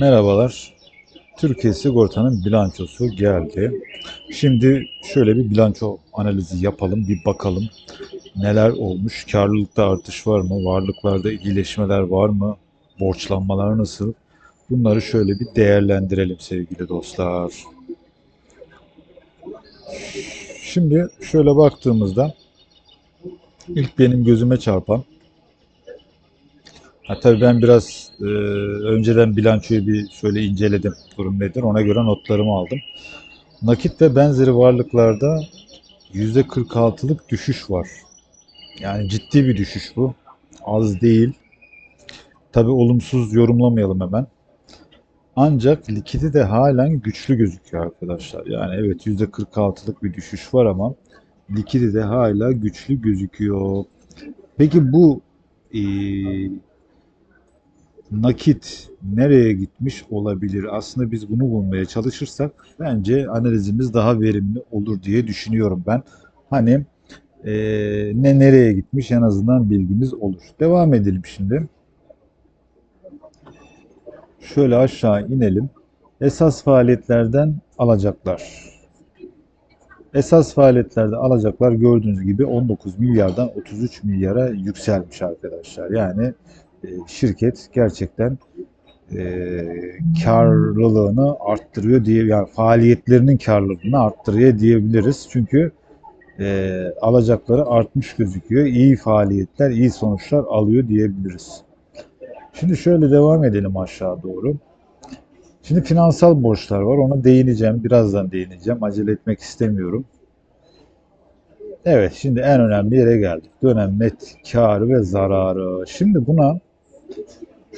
Merhabalar. Türkiye Sigorta'nın bilançosu geldi. Şimdi şöyle bir bilanço analizi yapalım, bir bakalım. Neler olmuş? Karlılıkta artış var mı? Varlıklarda iyileşmeler var mı? Borçlanmalar nasıl? Bunları şöyle bir değerlendirelim sevgili dostlar. Şimdi şöyle baktığımızda ilk benim gözüme çarpan Ha, tabii ben biraz e, önceden bilançoyu bir şöyle inceledim. Durum nedir? Ona göre notlarımı aldım. Nakit ve benzeri varlıklarda %46'lık düşüş var. Yani ciddi bir düşüş bu. Az değil. Tabii olumsuz yorumlamayalım hemen. Ancak likidi de halen güçlü gözüküyor arkadaşlar. Yani evet %46'lık bir düşüş var ama likidi de hala güçlü gözüküyor. Peki bu e, nakit nereye gitmiş olabilir? Aslında biz bunu bulmaya çalışırsak bence analizimiz daha verimli olur diye düşünüyorum ben. Hani eee, ne nereye gitmiş en azından bilgimiz olur. Devam edelim şimdi. Şöyle aşağı inelim. Esas faaliyetlerden alacaklar. Esas faaliyetlerde alacaklar gördüğünüz gibi 19 milyardan 33 milyara yükselmiş arkadaşlar. Yani e, şirket gerçekten e, karlılığını arttırıyor diye yani faaliyetlerinin karlılığını arttırıyor diyebiliriz. Çünkü e, alacakları artmış gözüküyor. İyi faaliyetler, iyi sonuçlar alıyor diyebiliriz. Şimdi şöyle devam edelim aşağı doğru. Şimdi finansal borçlar var. Ona değineceğim. Birazdan değineceğim. Acele etmek istemiyorum. Evet, şimdi en önemli yere geldik. Dönem net karı ve zararı. Şimdi buna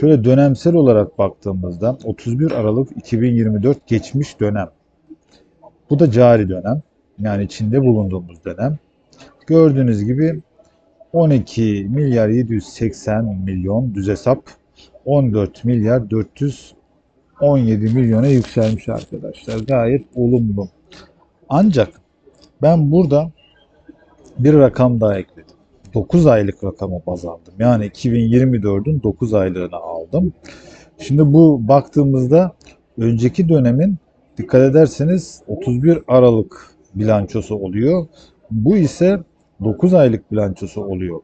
şöyle dönemsel olarak baktığımızda 31 Aralık 2024 geçmiş dönem. Bu da cari dönem. Yani içinde bulunduğumuz dönem. Gördüğünüz gibi 12 milyar 780 milyon düz hesap 14 milyar 417 milyona yükselmiş arkadaşlar. Gayet olumlu. Ancak ben burada bir rakam daha ekledim. 9 aylık rakamı baz aldım. Yani 2024'ün 9 aylığını aldım. Şimdi bu baktığımızda önceki dönemin dikkat ederseniz 31 Aralık bilançosu oluyor. Bu ise 9 aylık bilançosu oluyor.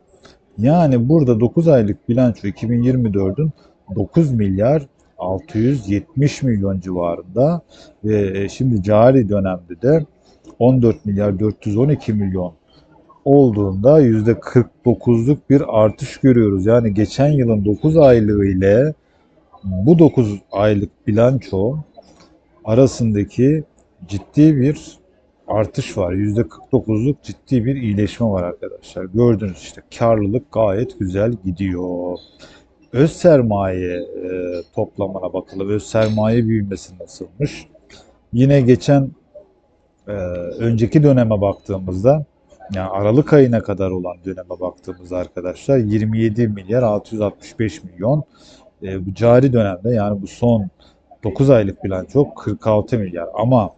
Yani burada 9 aylık bilanço 2024'ün 9 milyar 670 milyon civarında ve şimdi cari dönemde de 14 milyar 412 milyon olduğunda %49'luk bir artış görüyoruz. Yani geçen yılın 9 aylığı ile bu 9 aylık bilanço arasındaki ciddi bir artış var. %49'luk ciddi bir iyileşme var arkadaşlar. Gördünüz işte karlılık gayet güzel gidiyor. Öz sermaye e, toplamına bakalım. Öz sermaye büyümesi nasılmış? Yine geçen e, önceki döneme baktığımızda yani Aralık ayına kadar olan döneme baktığımızda arkadaşlar 27 milyar 665 milyon. E, bu cari dönemde yani bu son 9 aylık bilanço 46 milyar ama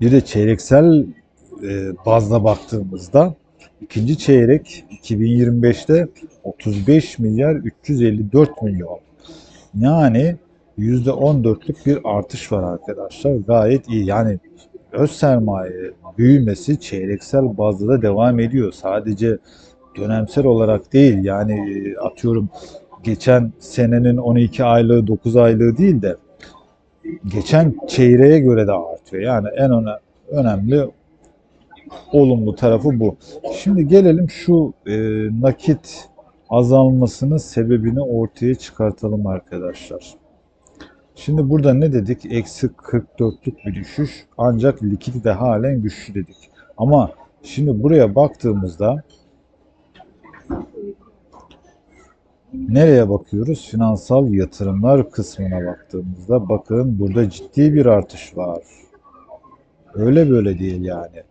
bir de çeyreksel e, bazda baktığımızda ikinci çeyrek 2025'te 35 milyar 354 milyon. Yani %14'lük bir artış var arkadaşlar. Gayet iyi. Yani öz sermaye büyümesi çeyreksel bazda da devam ediyor. Sadece dönemsel olarak değil. Yani e, atıyorum geçen senenin 12 aylığı 9 aylığı değil de geçen çeyreğe göre de artıyor. Yani en öne- önemli olumlu tarafı bu. Şimdi gelelim şu e, nakit azalmasının sebebini ortaya çıkartalım arkadaşlar. Şimdi burada ne dedik? Eksi 44'lük bir düşüş. Ancak likidi de halen güçlü dedik. Ama şimdi buraya baktığımızda nereye bakıyoruz? Finansal yatırımlar kısmına baktığımızda bakın burada ciddi bir artış var. Öyle böyle değil yani.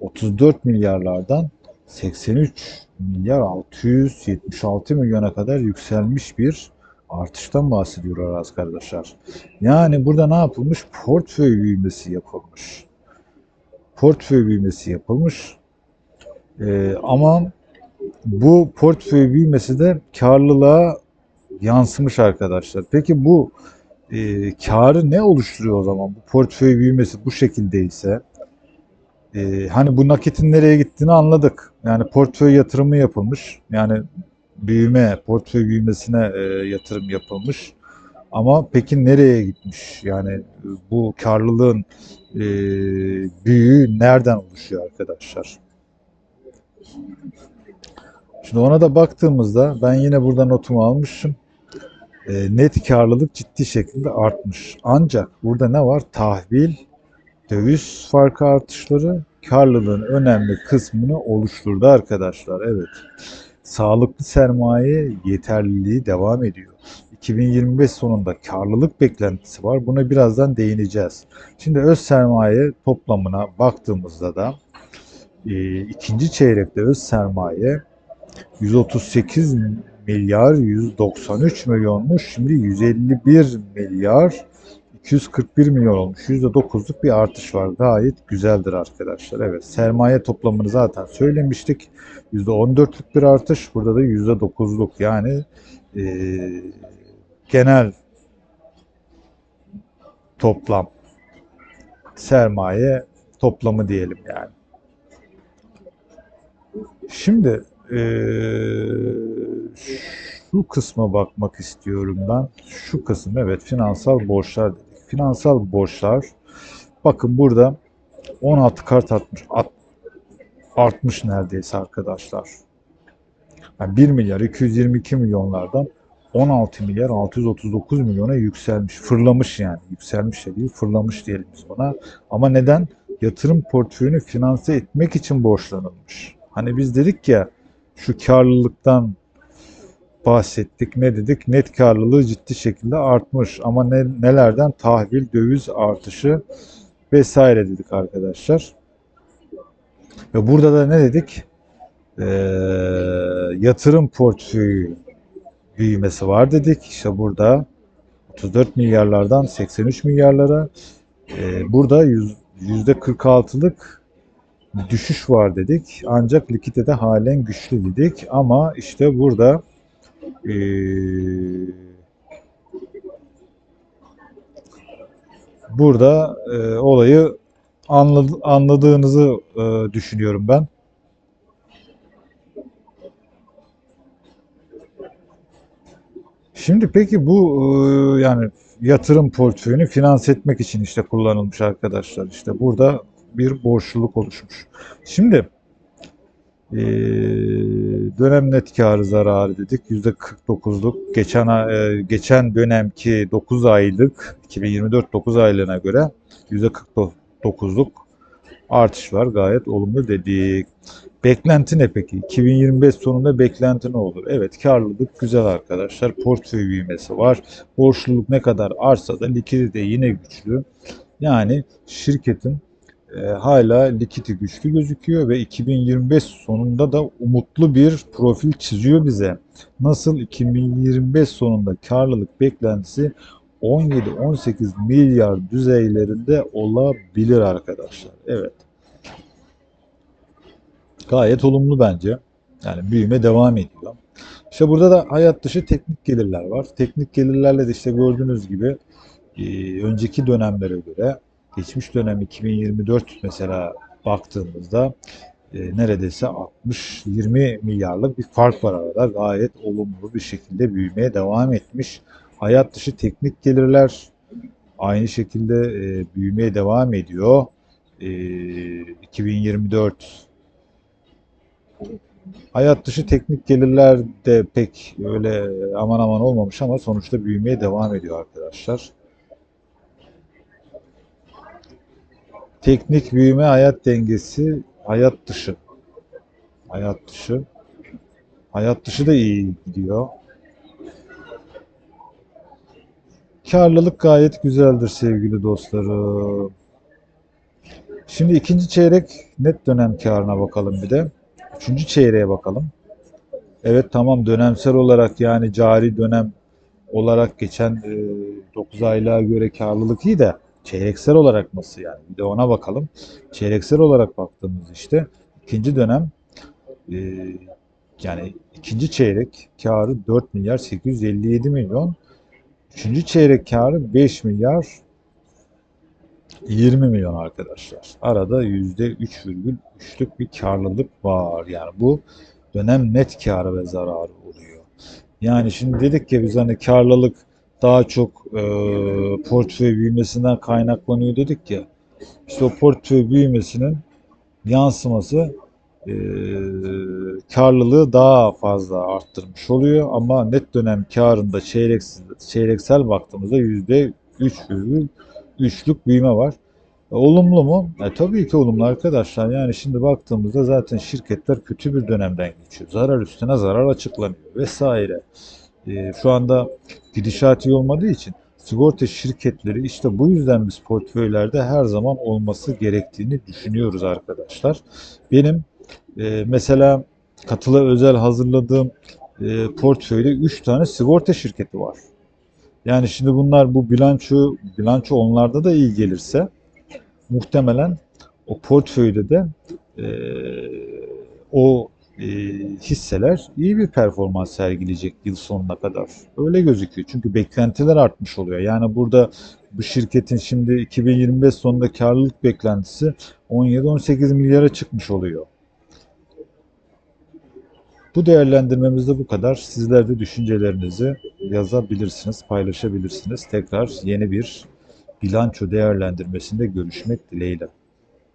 34 milyarlardan 83 milyar 676 milyona kadar yükselmiş bir artıştan bahsediyoruz arkadaşlar. Yani burada ne yapılmış? Portföy büyümesi yapılmış. Portföy büyümesi yapılmış. Ee, ama bu portföy büyümesi de karlılığa yansımış arkadaşlar. Peki bu e, karı ne oluşturuyor o zaman? Bu portföy büyümesi bu şekildeyse e, hani bu nakitin nereye gittiğini anladık. Yani portföy yatırımı yapılmış. Yani büyüme, portföy büyümesine e, yatırım yapılmış. Ama peki nereye gitmiş? Yani e, bu karlılığın e, büyüğü nereden oluşuyor arkadaşlar? Şimdi ona da baktığımızda ben yine burada notumu almışım. E, net karlılık ciddi şekilde artmış. Ancak burada ne var? Tahvil, döviz farkı artışları karlılığın önemli kısmını oluşturdu arkadaşlar. Evet. Sağlıklı sermaye yeterliliği devam ediyor. 2025 sonunda karlılık beklentisi var. Buna birazdan değineceğiz. Şimdi öz sermaye toplamına baktığımızda da e, ikinci çeyrekte öz sermaye 138 milyar 193 milyonmuş. Şimdi 151 milyar 241 milyon olmuş. %9'luk bir artış var. Gayet güzeldir arkadaşlar. Evet sermaye toplamını zaten söylemiştik. %14'lük bir artış. Burada da %9'luk yani e, genel toplam sermaye toplamı diyelim yani. Şimdi eee, şu kısma bakmak istiyorum ben. Şu kısım evet finansal borçlar. Finansal borçlar bakın burada 16 kart artmış. At- artmış neredeyse arkadaşlar. Yani 1 milyar 222 milyonlardan 16 milyar 639 milyona yükselmiş. Fırlamış yani. Yükselmiş de değil, fırlamış diyelim biz buna. Ama neden? Yatırım portföyünü finanse etmek için borçlanılmış. Hani biz dedik ya şu karlılıktan bahsettik. Ne dedik? Net karlılığı ciddi şekilde artmış. Ama ne, nelerden? Tahvil, döviz artışı vesaire dedik arkadaşlar. Ve burada da ne dedik? Ee, yatırım portföyü büyümesi var dedik. İşte burada 34 milyarlardan 83 milyarlara e, burada yüz- %46'lık bir düşüş var dedik. Ancak likidite halen güçlü dedik. Ama işte burada e, burada e, olayı anladı- anladığınızı e, düşünüyorum ben. Şimdi peki bu e, yani yatırım portföyünü finanse etmek için işte kullanılmış arkadaşlar. İşte burada bir borçluluk oluşmuş. Şimdi e, dönem net karı zararı dedik %49'luk. Geçen e, geçen dönemki 9 aylık 2024 9 aylığına göre %49'luk artış var. Gayet olumlu dedik. Beklenti ne peki? 2025 sonunda beklenti ne olur? Evet karlılık güzel arkadaşlar. Portföy büyümesi var. Borçluluk ne kadar artsa da likidite yine güçlü. Yani şirketin e, hala likiti güçlü gözüküyor ve 2025 sonunda da umutlu bir profil çiziyor bize. Nasıl 2025 sonunda karlılık beklentisi 17-18 milyar düzeylerinde olabilir arkadaşlar. Evet. Gayet olumlu bence. Yani büyüme devam ediyor. İşte burada da hayat dışı teknik gelirler var. Teknik gelirlerle de işte gördüğünüz gibi e, önceki dönemlere göre geçmiş dönem 2024 mesela baktığımızda e, neredeyse 60-20 milyarlık bir fark var arada. Gayet olumlu bir şekilde büyümeye devam etmiş. Hayat dışı teknik gelirler aynı şekilde e, büyümeye devam ediyor. E, 2024 Hayat dışı teknik gelirler de pek öyle aman aman olmamış ama sonuçta büyümeye devam ediyor arkadaşlar. Teknik büyüme hayat dengesi hayat dışı. Hayat dışı. Hayat dışı da iyi gidiyor. Karlılık gayet güzeldir sevgili dostlarım. Şimdi ikinci çeyrek net dönem karına bakalım bir de. Üçüncü çeyreğe bakalım. Evet tamam dönemsel olarak yani cari dönem olarak geçen 9 aylığa göre karlılık iyi de çeyreksel olarak nasıl yani? Bir de ona bakalım. Çeyreksel olarak baktığımız işte ikinci dönem e, yani ikinci çeyrek karı 4 milyar 857 milyon. Üçüncü çeyrek karı 5 milyar 20 milyon arkadaşlar. Arada %3,3'lük bir karlılık var. Yani bu dönem net karı ve zararı oluyor. Yani şimdi dedik ki biz hani karlılık daha çok e, portföy büyümesinden kaynaklanıyor dedik ya. İşte o portföy büyümesinin yansıması e, karlılığı daha fazla arttırmış oluyor ama net dönem karında çeyreksel, çeyreksel baktığımızda yüzde 3,3'lük büyüme var. E, olumlu mu? E, tabii ki olumlu arkadaşlar. Yani şimdi baktığımızda zaten şirketler kötü bir dönemden geçiyor. Zarar üstüne zarar açıklanıyor vesaire. E, şu anda gidişat iyi olmadığı için sigorta şirketleri işte bu yüzden biz portföylerde her zaman olması gerektiğini düşünüyoruz arkadaşlar. Benim e, mesela katıla özel hazırladığım e, portföyde 3 tane sigorta şirketi var. Yani şimdi bunlar bu bilanço bilanço onlarda da iyi gelirse muhtemelen o portföyde de e, o e, hisseler iyi bir performans sergileyecek yıl sonuna kadar. Öyle gözüküyor. Çünkü beklentiler artmış oluyor. Yani burada bu şirketin şimdi 2025 sonunda karlılık beklentisi 17-18 milyara çıkmış oluyor. Bu değerlendirmemizde bu kadar. Sizler de düşüncelerinizi yazabilirsiniz, paylaşabilirsiniz. Tekrar yeni bir bilanço değerlendirmesinde görüşmek dileğiyle.